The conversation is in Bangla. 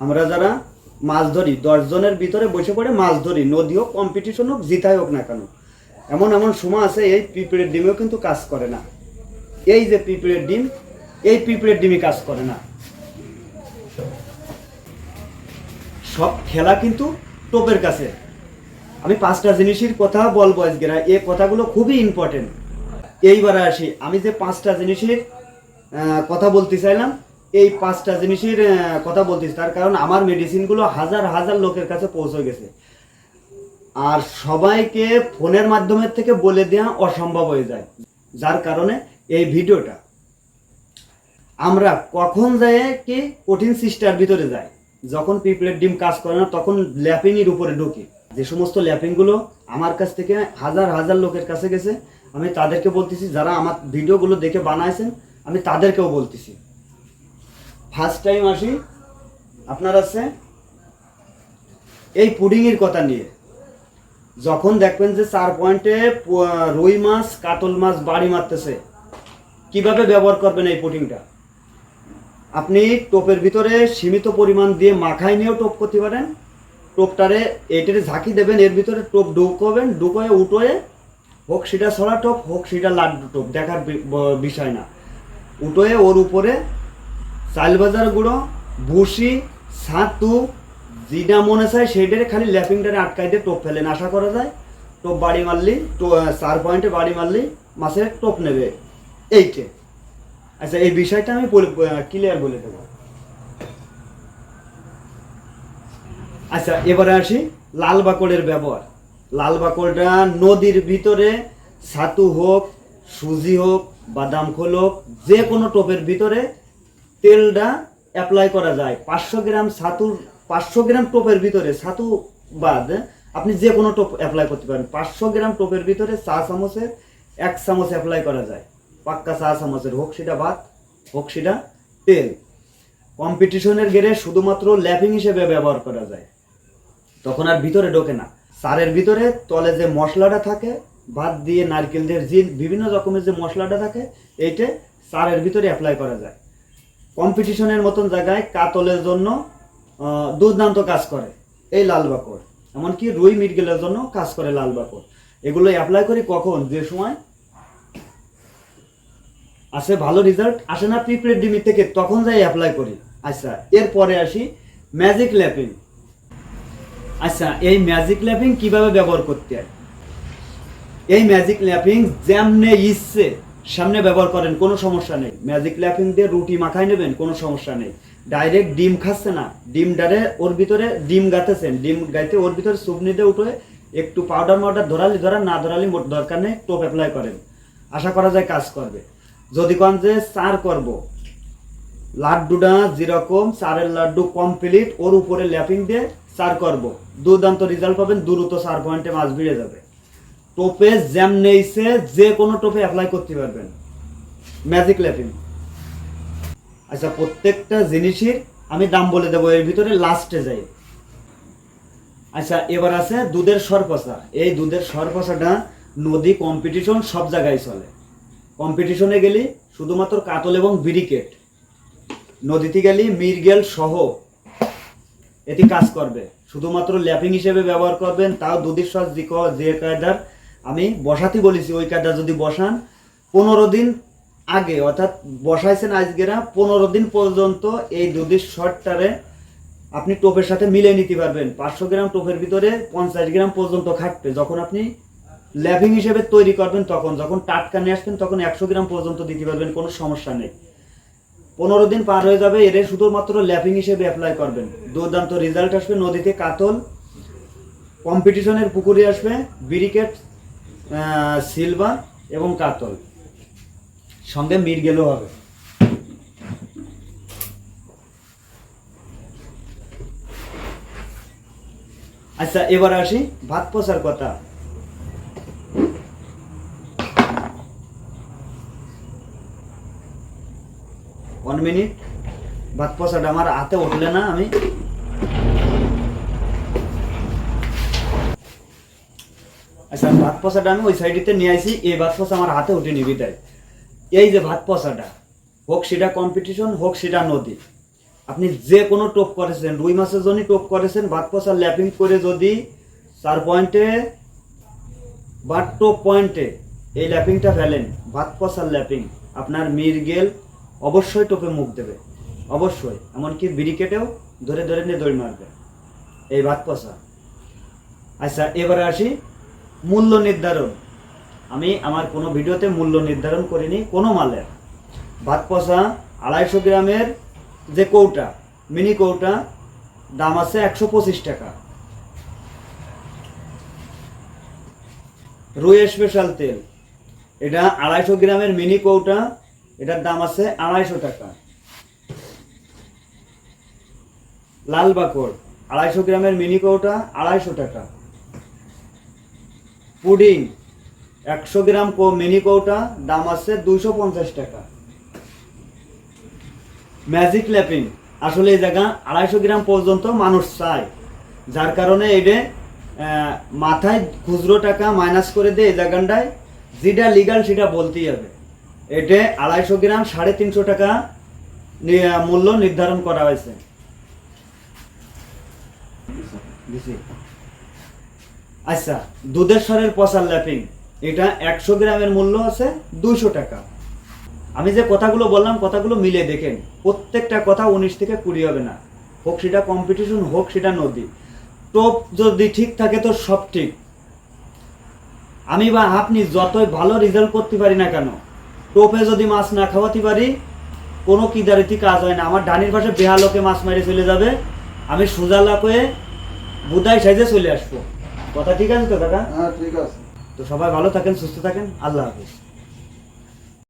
আমরা যারা মাছ ধরি দশজনের ভিতরে বসে পড়ে মাছ ধরি নদী হোক কম্পিটিশন হোক, জিতাই হোক না কেন। এমন এমন সময় আছে, এই পিঁপড়ের ডিমেও কিন্তু কাজ করে না। এই যে পিঁপড়ের ডিম, এই পিঁপড়ের ডিমই কাজ করে না। সব খেলা কিন্তু টোপের কাছে। আমি পাঁচটা জিনিসের কথা বলব আজকে এই কথাগুলো খুবই ইম্পর্টেন্ট এইবারে আসি, আমি যে পাঁচটা জিনিসের কথা বলতে চাইলাম এই পাঁচটা জিনিসের কথা বলতেছি। তার কারণ আমার মেডিসিনগুলো হাজার হাজার লোকের কাছে পৌঁছে গেছে। আর সবাইকে ফোনের মাধ্যমে থেকে বলে দেওয়া অসম্ভব হয়ে যায়। যার কারণে এই ভিডিওটা। আমরা কখন যায় কি কঠিন সিস্টার ভিতরে যায় যখন পিপলের ডিম কাজ করে না, তখন ল্যাপিংয়ের উপরে ঢুকি। যে সমস্ত ল্যাপিংগুলো আমার কাছ থেকে হাজার হাজার লোকের কাছে গেছে, আমি তাদেরকে বলতেছি, যারা আমার ভিডিওগুলো দেখে বানাইছেন, আমি তাদেরকেও বলতেছি। ফার্স্ট টাইম আসি। আপনার আছে? এই পুডিংয়ের কথা নিয়ে। যখন দেখবেন যে চার পয়েন্টে রুই মাছ, কাতল মাছ বাড়ি মারতেছে, কীভাবে ব্যবহার করবেন এই পুডিংটা আপনি টোপের ভিতরে সীমিত পরিমাণ দিয়ে মাখাই নিয়েও টোপ করতে পারেন। টোপটারে এটারে ঝাঁকি দেবেন, এর ভিতরে টোপ ঢুকবেন ঢুকোয়ে উঠোয়ে হোক সেটা ছড়া টোপ, হোক সেটা লাড্ডু টোপ, দেখার বিষয় না। উঠোয়ে ওর উপরে চাল বাজার গুঁড়ো ভুসি ছাতু যেটা মনে চায় সেইটারে খালি ল্যাপিংটারে দিয়ে টোপ ফেলেন আশা করা যায়, টোপ বাড়ি মারলি তো চার পয়েন্টে বাড়ি মারলি মাছের টোপ নেবে। এইটে আচ্ছা এই বিষয়টা আমি ক্লিয়ার বলে দেবো। আচ্ছা এবারে আসি লাল বাকড়ের ব্যবহার লাল বাকড়টা নদীর ভিতরে ছাতু হোক সুজি হোক বাদাম খোল হোক যে কোনো টোপের ভিতরে তেলটা অ্যাপ্লাই করা যায়। পাঁচশো গ্রাম ছাতুর, পাঁচশো গ্রাম টোপের ভিতরে ছাতু বাদ আপনি যে কোনো টোপ অ্যাপ্লাই করতে পারেন। পাঁচশো গ্রাম টোপের ভিতরে চা চামচের এক চামচ অ্যাপ্লাই করা যায়। পাক্কা চা চামচের, হোক সেটা ভাত, হোক সেটা তেল। কম্পিটিশনের গেড়ে শুধুমাত্র ল্যাপিং হিসেবে ব্যবহার করা যায়। তখন আর ভিতরে ঢোকে না। সারের ভিতরে তলে যে মশলাটা থাকে, ভাত দিয়ে নারকেল দিয়ে যে বিভিন্ন রকমের যে মশলাটা থাকে, এইটা সারের ভিতরে অ্যাপ্লাই করা যায়। কম্পিটিশনের মতন জায়গায় কাতলের জন্য দুর্দান্ত কাজ করে এই লাল বাকড় এমনকি রুই মিরগেলের জন্য কাজ করে লাল বাকড় এগুলো অ্যাপ্লাই করি কখন? যে সময় আসে ভালো রেজাল্ট আসে না পিঁপড়ের ডিমি থেকে, তখন যাই অ্যাপ্লাই করি। আচ্ছা এরপরে আসি ম্যাজিক ল্যাপিং আচ্ছা এই ম্যাজিক ল্যাপিং কীভাবে ব্যবহার করতে হয়? এই ম্যাজিক ল্যাপিং যেমনে ইচ্ছে সামনে ব্যবহার করেন, কোনো সমস্যা নেই। ম্যাজিক ল্যাফিং দিয়ে রুটি মাখায় নেবেন, কোনো সমস্যা নেই। ডাইরেক্ট ডিম খাচ্ছে না। ডিম ডারে ওর ভিতরে ডিম গাতেছেন। ডিম গাইতে ওর ভিতরে সুপনি দিয়ে উঠে একটু পাউডার মাউডার ধরালি ধরা, না ধরালি মোট দরকার নেই টোপ অ্যাপ্লাই করেন। আশা করা যায় কাজ করবে। যদি কন যে চার করব। লাড্ডুটা যেরকম চারের লাড্ডু কমপ্লিট ওর উপরে ল্যাপিং দিয়ে চার করব। দুর্দান্ত রেজাল্ট পাবেন, দ্রুত চার পয়েন্টে মাছ ভিড়ে যাবে। টোপে জ্যাম নেইছে, যে কোনো টোপে অ্যাপ্লাই করতে পারবেন। ম্যাজিক ল্যাপিং আচ্ছা প্রত্যেকটা জিনিসের আমি দাম বলে দেবো, এর ভিতরে লাস্টে যাই। আচ্ছা এবার আছে দুধের সরপসা এই দুধের সরপসাটা নদী কম্পিটিশন সব জায়গায় চলে। কম্পিটিশনে গেলি শুধুমাত্র কাতল এবং ব্রিকেট। নদীতে গেলি মিরগেল সহ। এটি কাজ করবে। শুধুমাত্র ল্যাপিং হিসেবে ব্যবহার করবেন, তাও দুধের সস যে কায়দার আমি বসাতে বলেছি, ওই কায়দা যদি বসান, পনেরো দিন আগে, অর্থাৎ বসাইছেন আজকেরা পনেরো দিন পর্যন্ত এই দুধের শটটারে আপনি টোপের সাথে মিলে নিতে পারবেন। পাঁচশো গ্রাম টোপের ভিতরে পঞ্চাশ গ্রাম পর্যন্ত খাটবে। যখন আপনি ল্যাভিং হিসেবে তৈরি করবেন তখন, যখন টাটকা নিয়ে আসবেন তখন একশো গ্রাম পর্যন্ত দিতে পারবেন, কোনো সমস্যা নেই। পনেরো দিন পার হয়ে যাবে, এর শুধুমাত্র ল্যাপিং হিসেবে অ্যাপ্লাই করবেন। দুর্দান্ত রেজাল্ট আসবে নদীতে কাতল কম্পিটিশনের পুকুরে আসবে ব্রিকেট সিলভার এবং কাতল। সঙ্গে মিরগেলও হবে। আচ্ছা এবার আসি ভাত পোষার কথা। ওয়ান মিনিট ভাত পয়সাটা আমার হাতে উঠলে না আমি আচ্ছা ভাত পচাটা আমি ওই সাইডেতে নিয়ে আসি, এই ভাত পচা আমার হাতে উঠে নিবি তাই এই যে ভাত পচাটা, হোক সেটা কম্পিটিশন হোক সেটা নদী। আপনি যে কোনো টোপ করেছেন, রুই মাছের জন্য টোপ করেছেন, ভাত পচা ল্যাপিং করে যদি চার পয়েন্টে বা টোপ পয়েন্টে এই ল্যাপিংটা ফেলেন, ভাত পচার ল্যাপিং, আপনার মিরগেল অবশ্যই টোপে মুখ দেবে। অবশ্যই, এমনকি বিরিকেটেও ধরে ধরে নিয়ে দড়ি মারবে। এই ভাত পচা। আচ্ছা এবারে আসি। মূল্য নির্ধারণ। আমি আমার কোনো ভিডিওতে মূল্য নির্ধারণ করিনি, কোনো মালের। ভাত পচা আড়াইশো গ্রামের যে কৌটা, মিনি কৌটা, দাম আছে একশো পঁচিশ টাকা। রুই স্পেশাল তেল। এটা আড়াইশো গ্রামের মিনি কৌটা, এটার দাম আছে আড়াইশো টাকা। লাল বাকড় আড়াইশো গ্রামের মিনি কৌটা, আড়াইশো টাকা। পুডিং, একশো গ্রাম মিনি কৌটা, দাম আছে দুইশো পঞ্চাশ টাকা। ম্যাজিক ল্যাপিং, আসলে এই জায়গা আড়াইশো গ্রাম পর্যন্ত মানুষ চায়। যার কারণে এটা মাথায় খুচরো টাকা মাইনাস করে দিয়ে এই জায়গাটায় যেটা লিগাল সেটা বলতেই হবে। এটা আড়াইশো গ্রাম সাড়ে তিনশো টাকা মূল্য নির্ধারণ করা হয়েছে। আচ্ছা দুধেশ্বরের পচার ল্যাপিং। এটা একশো গ্রামের মূল্য আছে দুইশো টাকা। আমি যে কথাগুলো বললাম, কথাগুলো মিলে দেখেন। প্রত্যেকটা কথা উনিশ থেকে কুড়ি হবে না। হোক সেটা কম্পিটিশন হোক সেটা নদী। টোপ যদি ঠিক থাকে তো সব ঠিক। আমি বা আপনি যতই ভালো রেজাল্ট করতে পারি না কেন, টোপে যদি মাছ না খাওয়াতে পারি, কোনো কিদারিতি কাজ হয় না। আমার ডানির পাশে বেহালোকে মাছ মারি চলে যাবে। আমি সোজা লাপে বুদাই সাইজে চলে আসব। কথা ঠিক আছে তো দাদা হ্যাঁ ঠিক আছে। তো সবাই ভালো থাকেন সুস্থ থাকেন। আল্লাহ হাফিজ।